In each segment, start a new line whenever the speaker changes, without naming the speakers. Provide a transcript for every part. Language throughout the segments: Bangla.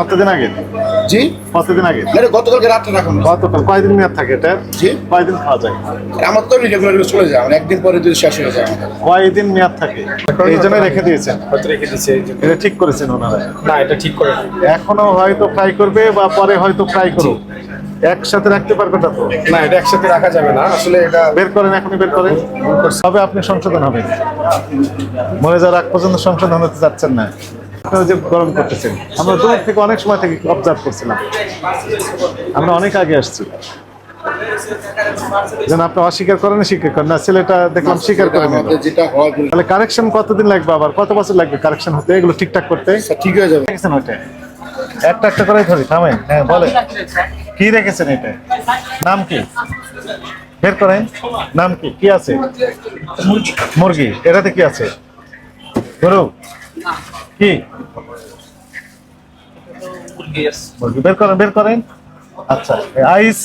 কতদিন আগে?
জি?
কতদিন আগে?
এটা গতকালকে রাত্রে রাখুন।
গতকাল কয়দিন মেয়াদ থাকে এটা?
জি।
কয়দিন খাওয়া যায়?
আমার তো রেগুলার চলে যায় আমার একদিন পরে যদি শেষ হয়ে যায়
কয়দিন মেয়াদ থাকে? এই জন্য রেখে দিয়েছেন।
হয়তো রেখে জন্য।
এটা ঠিক করেছেন ওনারা?
না এটা ঠিক করে
এখনও হয়তো ফ্রাই করবে বা পরে হয়তো ফ্রাই করুক। একসাথে রাখতে পারবে না তো?
না এটা একসাথে রাখা যাবে না। আসলে এটা
বের করেন এখনই বের করেন। তবে আপনি সংশোধন হবেন? মরে যাওয়ার আগ পর্যন্ত সংশোধন হতে যাচ্ছেন না? আপনারা যে গরম করতেছেন আমরা দূর থেকে অনেক সময় থেকে অবজার্ভ করছিলাম। আমরা অনেক আগে আসছি। যেন আপনি অস্বীকার করেন স্বীকার করেন। না ছেলেটা দেখলাম স্বীকার করে তাহলে কারেকশন কতদিন লাগবে আবার? কত বছর লাগবে কারেকশন হতে? এগুলো ঠিকঠাক করতে?
ঠিক হয়ে যাবে।
রেখেছেন ওইটা? একটা একটা করে ধরি থামেন। হ্যাঁ বলে কি রেখেছেন এটা? নাম কি? বের করেন। নাম কি? কি আছে? মুরগি। এটাতে কি আছে? গরু কি? বের করেন বের করেন। আচ্ছা আইস।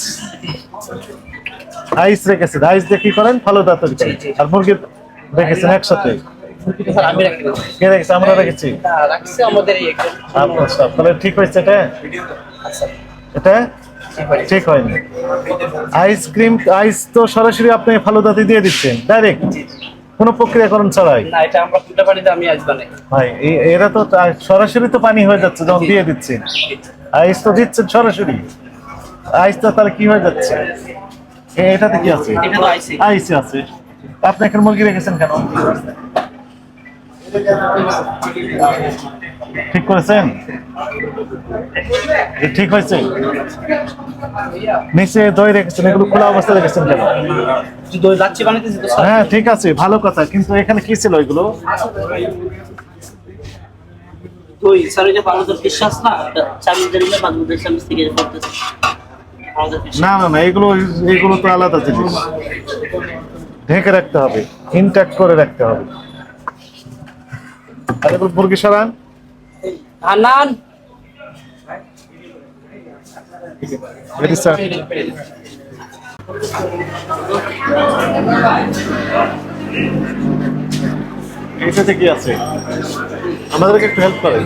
আইস রেখেছেন। আইস দিয়ে কি করেন? ফালুদা তৈরি করেন। আর মুরগি রেখেছেন একসাথে। কে রেখেছে? আমরা রেখেছি। আচ্ছা তাহলে ঠিক হয়েছে এটা? এটা? ঠিক হয়নি। আইসক্রিম আইস তো সরাসরি আপনি ফালুদাতে দিয়ে দিচ্ছেন। ডাইরেক্ট? কোনো প্রক্রিয়াকরণ ছাড়াই?
না, এটা আমরা ফুটা পানিতে আমি আজ বানাই।
ভাই এরা তো সরাসরি তো পানি হয়ে যাচ্ছে যখন দিয়ে দিচ্ছেন আইস তো দিচ্ছেন সরাসরি। আইস তো তাহলে কি হয়ে যাচ্ছে? এটাতে কি আছে?
আইসি।
আইসে আছে। আপনি এখন মুরগি রেখেছেন কেন? ঠিক করেছেন? ঠিক হয়েছে? নিচে দই রেখেছেন এগুলো খোলা অবস্থায় রেখেছেন কেন?
যে দই লাচ্ছি বানাইতেছি তো
হ্যাঁ ঠিক আছে ভালো কথা। কিন্তু এখানে কি ছিল এগুলো?
দই, স্যার, ওই যে বাংলাদেশ বিশ্বাস না, চামিচ বাংলাদেশ চামিচ থেকে পড়তেছে।
না না না এগুলো এগুলো তো আলাদা জিনিস। ঢেকে রাখতে হবে ইনট্যাক্ট করে রাখতে হবে। আর এগুলো মুরগি সরান। রেডি স্যার এটাতে কি আছে? আমাদেরকে একটু হেল্প করে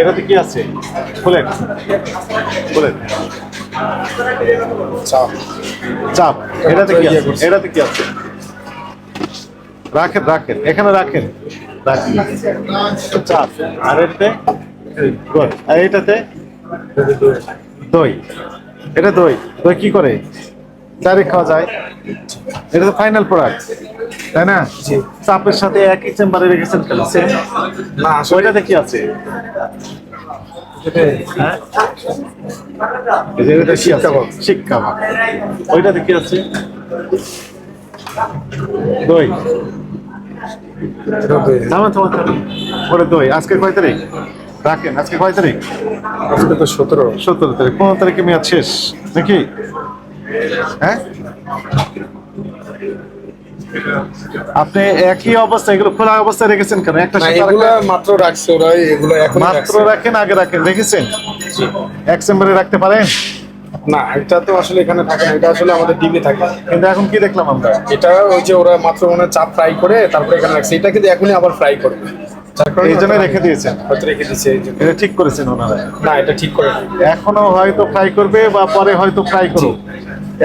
এটাতে কি আছে? খুলেন। খুলেন।
চাপ।
চাপ। এটাতে কি আছে? এটাতে কি আছে? রাখেন রাখেন। এখানে রাখেন। রাখেন। চাপ। আর এটাতে. আর এটাতে দই। এটা দই। দই কি করে? ডাইরেক্ট খাওয়া যায়। এটা তো ফাইনাল প্রোডাক্ট তাই না? চাপের সাথে একই চেম্বারে রেখেছেন কেন
না
ওইটাতে কি আছে? হ্যাঁ? এই যে এটা কি আছে? শিক ওইটাতে কি আছে? দই। থামা থামা দই। আজকে কয় তারিখ? রাখেন আজকে কয় তারিখ?
আজকে তো সতেরো।
সতেরো তারিখ পনেরো তারিখে মেয়াদ শেষ নাকি? হ্যাঁ? আপনি একই অবস্থা এগুলো খোলা অবস্থায় রেখেছেন কেন? একটা
এগুলো মাত্র রাখছে ওরা এগুলো এখন
মাত্র রাখেন আগে রাখেন রেখেছেন? এক চেম্বারে রাখতে পারেন?
না এটা তো আসলে এখানে থাকে না এটা আসলে আমাদের ডিমে থাকে।
কিন্তু এখন কি দেখলাম আমরা?
এটা ওই যে ওরা মাত্র মনে চাপ ফ্রাই করে তারপরে এখানে রাখছে। এটা কিন্তু এখনই আবার ফ্রাই করবে।
এই জন্য রেখে দিয়েছেন।
হয়তো রেখে দিয়েছে
এটা ঠিক করেছেন ওনারা।
না এটা ঠিক করে
এখনও হয়তো ফ্রাই করবে বা পরে হয়তো ফ্রাই করুক।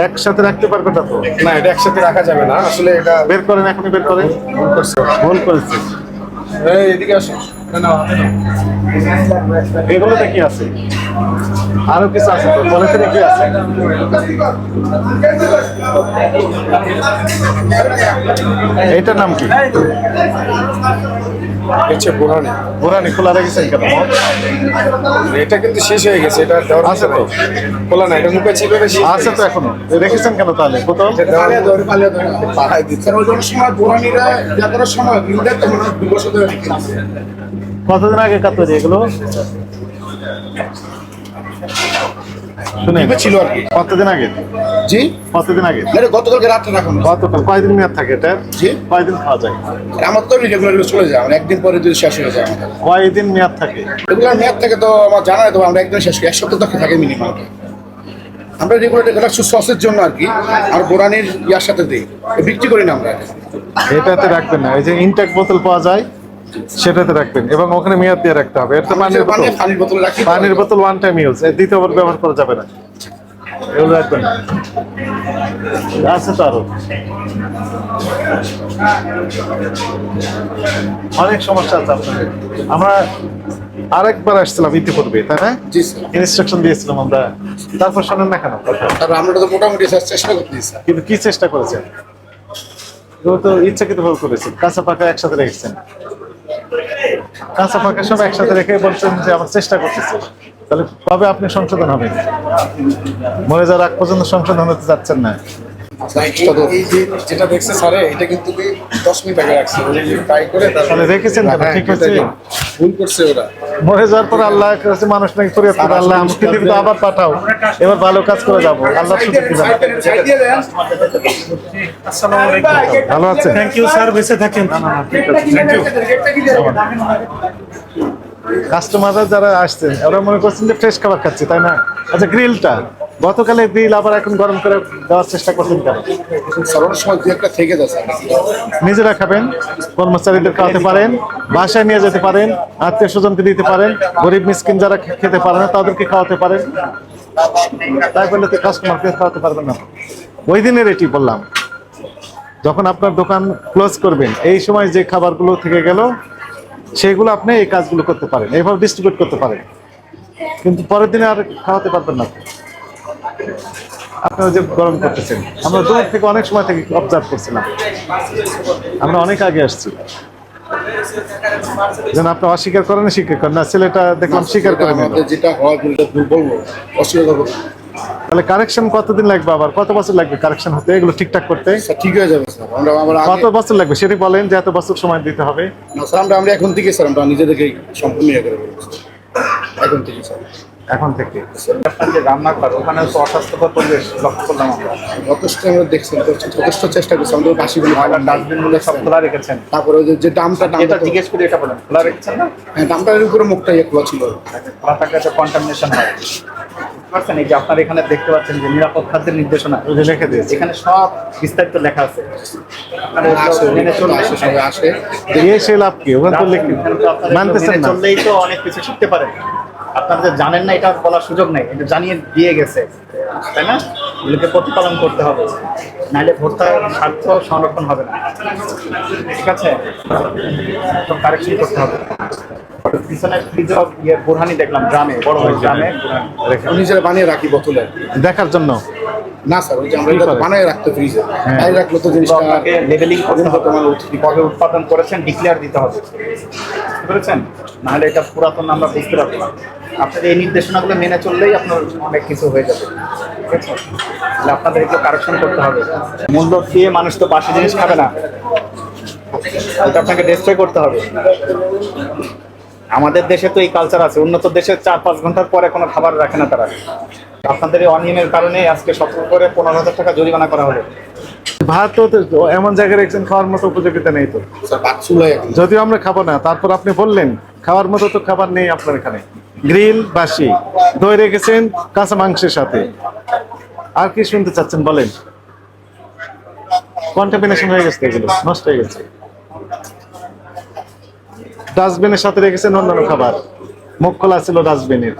একসাথে রাখতে পারবে না তো।
না এটা একসাথে রাখা যাবে না। আসলে এটা
বের করেন এখনই বের করেন।
ভুল করছে।
ভুল করেছে।
এদিকে আসো না, না, হাতে নাও।
এগুলোতে কি আছে? আরও কিছু আছে তো? পলিথিনে কি আছে? এইটার নাম কি?
হচ্ছে বোরানি
খোলা রেখেছেন কেন?
এটা কিন্তু শেষ হয়ে গেছে এটা দেওয়ার
আছে তো।
খোলা না এটা মুখে ছিল এটা শেষ
আছে তো এখনও। রেখেছেন কেন তাহলে? বোতল?
গেছে। দেওয়ার পর পাড়ায় দিচ্ছে
ওই সময় বোরানিরা সময় বিলটা মনে
কতদিন আগে কাতরি এগুলো? শুনে
ছিল আর কি।
কতদিন আগে?
জি?
কতদিন আগে?
না, এটা গতকালকে রাত্রে রাখুন।
গতকাল কয়দিন মেয়াদ থাকে এটা?
জি।
কয়দিন খাওয়া যায়?
আমার তো রেগুলার চলে যায় আমার একদিন পরে যদি শেষ হয়ে যায় আমাদের।
কয়দিন মেয়াদ থাকে?
রেগুলার মেয়াদ থেকে তো আমার জানা তো আমরা একদিন শেষ করি এক সপ্তাহ তো থাকে মিনিমাম আমরা রেগুলার এটা সসের জন্য আর কি আর বোরানির ইয়ার সাথে দিই। বিক্রি করি না আমরা।
এটাতে রাখবেন না এই যে ইনটেক বোতল পাওয়া যায় সেটাতে রাখবেন এবং ওখানে মেয়াদ দিয়ে রাখতে হবে। এটা পানির বোতল।
পানির বোতল
ওয়ান টাইম ইউজ দ্বিতীয়বার ব্যবহার করা যাবে না। এগুলো রাখবেন। আছে তো আরও। অনেক সমস্যা আছে আপনাদের। আমরা আরেকবার আসছিলাম ইতিপূর্বে তাই না? ইনস্ট্রাকশন দিয়েছিলাম আমরা। তারপর শোনেন না কেন
আমরা তো মোটামুটি চেষ্টা করতেছি
কিন্তু কি চেষ্টা করেছেন? তো ইচ্ছাকৃত ভাবে করেছেন। কাঁচা পাকা একসাথে রেখেছেন। কাঁচা পাকা সব একসাথে রেখে বলছেন যে আমার চেষ্টা করতেছি। তাহলে কবে আপনি সংশোধন হবেন? মরে যাওয়ার আগ পর্যন্ত সংশোধন হতে চাচ্ছেন না।
যেটা দেখছে স্যারে এটা কিন্তু দশ মিনিট আগে রাখছে। ট্রাই করে
তাহলে রেখেছেন
হ্যাঁ,
ঠিক আছে?
ভুল করছে ওরা।
মরে যাওয়ার পর আল্লাহ কাছে মানুষ নাকি করে আল্লাহ আমি পৃথিবীতে আবার পাঠাও। এবার ভালো কাজ করে যাব। আল্লাহ সুযোগ ভালো আছেন?
থ্যাংক ইউ স্যার বেঁচে থাকেন।
কাস্টমাররা যারা আসছে ওরা মনে করছেন যে ফ্রেশ খাবার খাচ্ছে তাই না? আচ্ছা গ্রিলটা গতকালে গ্রিল আবার এখন গরম করে দেওয়ার চেষ্টা করছেন কেন? নিজেরা খাবেন কর্মচারীদের খাওয়াতে পারেন বাসায় নিয়ে যেতে পারেন আত্মীয় স্বজনকে দিতে পারেন গরিব মিসকিন যারা খেতে পারে না তাদেরকে খাওয়াতে পারেন। তাই বললে তো কাস্টমারকে খাওয়াতে পারবেন না। ওই দিনের এটি বললাম। যখন আপনার দোকান ক্লোজ করবেন এই সময় যে খাবারগুলো থেকে গেল সেগুলো আপনি এই কাজগুলো করতে পারেন এইভাবে ডিস্ট্রিবিউট করতে পারেন। কিন্তু পরের দিনে আর খাওয়াতে পারবেন না। আপনারা যে গরম করতেছেন আমরা দূর থেকে অনেক সময় থেকে অবজার্ভ করছিলাম। আমরা অনেক আগে আসছি। যেন আপনি অস্বীকার করেন স্বীকার করেন। না ছেলেটা দেখলাম স্বীকার করে
যেটা হয় অস্বীকার করব
তাহলে কারেকশন কতদিন লাগবে আবার? কত বছর লাগবে কারেকশন হতে? এগুলো ঠিকঠাক করতে?
ঠিক হয়ে যাবে স্যার। আমরা আমরা
কত বছর লাগবে? সেটি বলেন যে এত বছর সময় দিতে হবে।
না স্যার আমরা আমরা এখন থেকে স্যার আমরা নিজেদেরকে সম্পূর্ণ ইয়ে করে এখন থেকে স্যার।
এখন থেকে।
আপনার যে রান্নাঘর ওখানে তো অস্বাস্থ্যকর পরিবেশ লক্ষ্য করলাম আমরা।
যথেষ্ট আমরা দেখছেন যথেষ্ট চেষ্টা করছি। আমাদের বাসিগুলো
ময়লার ডাস্টবিন সব খোলা রেখেছেন।
তারপরে ওই যে- যে দামটা
এটা জিজ্ঞেস করে এটা বলেন। খোলা রেখেছেন না?
হ্যাঁ দামটার উপরে মুখটা ইয়ে খোলা ছিল।
খোলা থাকলে তো কন্টামিনেশন হয়। পারছেন? এই যে আপনার এখানে দেখতে পাচ্ছেন যে নিরাপদ খাদ্যের নির্দেশনা।
লিখে দিয়েছে।
এখানে সব বিস্তারিত লেখা আছে।
আসে
মেনে
লাভ কি? ওখানে তো মানতেছেন না।
চললেই তো অনেক কিছু শিখতে পারেন আপনারা যে জানেন না এটা বলার সুযোগ নেই এটা জানিয়ে দিয়ে গেছে। তাই না? এগুলোকে প্রতিপালন করতে হবে। নাহলে ভোক্তার স্বার্থ সংরক্ষণ হবে না। ঠিক আছে? তো কারেকশন করতে হবে। পিছনে ফ্রিজ ইয়ে বোরহানি দেখলাম গ্রামে বড় বড় গ্রামে
নিজেরা বানিয়ে রাখি বোতলে।
দেখার জন্য?
না স্যার ওই যে আমরা এটা
করে?
বানিয়ে রাখতে ফ্রিজে
হ্যাঁ।
তাই রাখলে তো জিনিসটা।
লেভেলিং করতে হবে। কবে উৎপাদন করেছেন ডিক্লেয়ার দিতে হবে। বুঝতে পেরেছেন? নাহলে এটা পুরাতন আমরা বুঝতে পারব না। আপনার এই নির্দেশনাগুলো মেনে চললেই আপনার অনেক কিছু হয়ে যাবে। ঠিক আছে তাহলে আপনাদের একটু কারেকশন করতে হবে। মূল্য দিয়ে মানুষ তো বাসি জিনিস খাবে না। এটা আপনাকে ডিস্ট্রয় করতে হবে। আমাদের দেশে তো এই কালচার আছে। উন্নত দেশে চার পাঁচ ঘণ্টার পরে কোনো খাবার রাখে না তারা। আপনাদের এই অনিয়মের কারণে আজকে সতর্ক করে পনেরো হাজার টাকা জরিমানা করা হলো।
ভাত তো এমন জায়গায় রেখেছেন খাওয়ার মতো উপযোগিতা নেই তো। যদিও আমরা খাব না তারপর আপনি বললেন খাওয়ার মতো তো খাবার নেই আপনার এখানে। গ্রিল বাসি, দই রেখেছেন কাঁচা মাংসের সাথে। আর কি শুনতে চাচ্ছেন বলেন? কন্টামিনেশন হয়ে গেছে এগুলো, নষ্ট হয়ে গেছে। ডাস্টবিনের সাথে রেখেছেন অন্যান্য খাবার। মুখ খোলা ছিল ডাস্টবিনের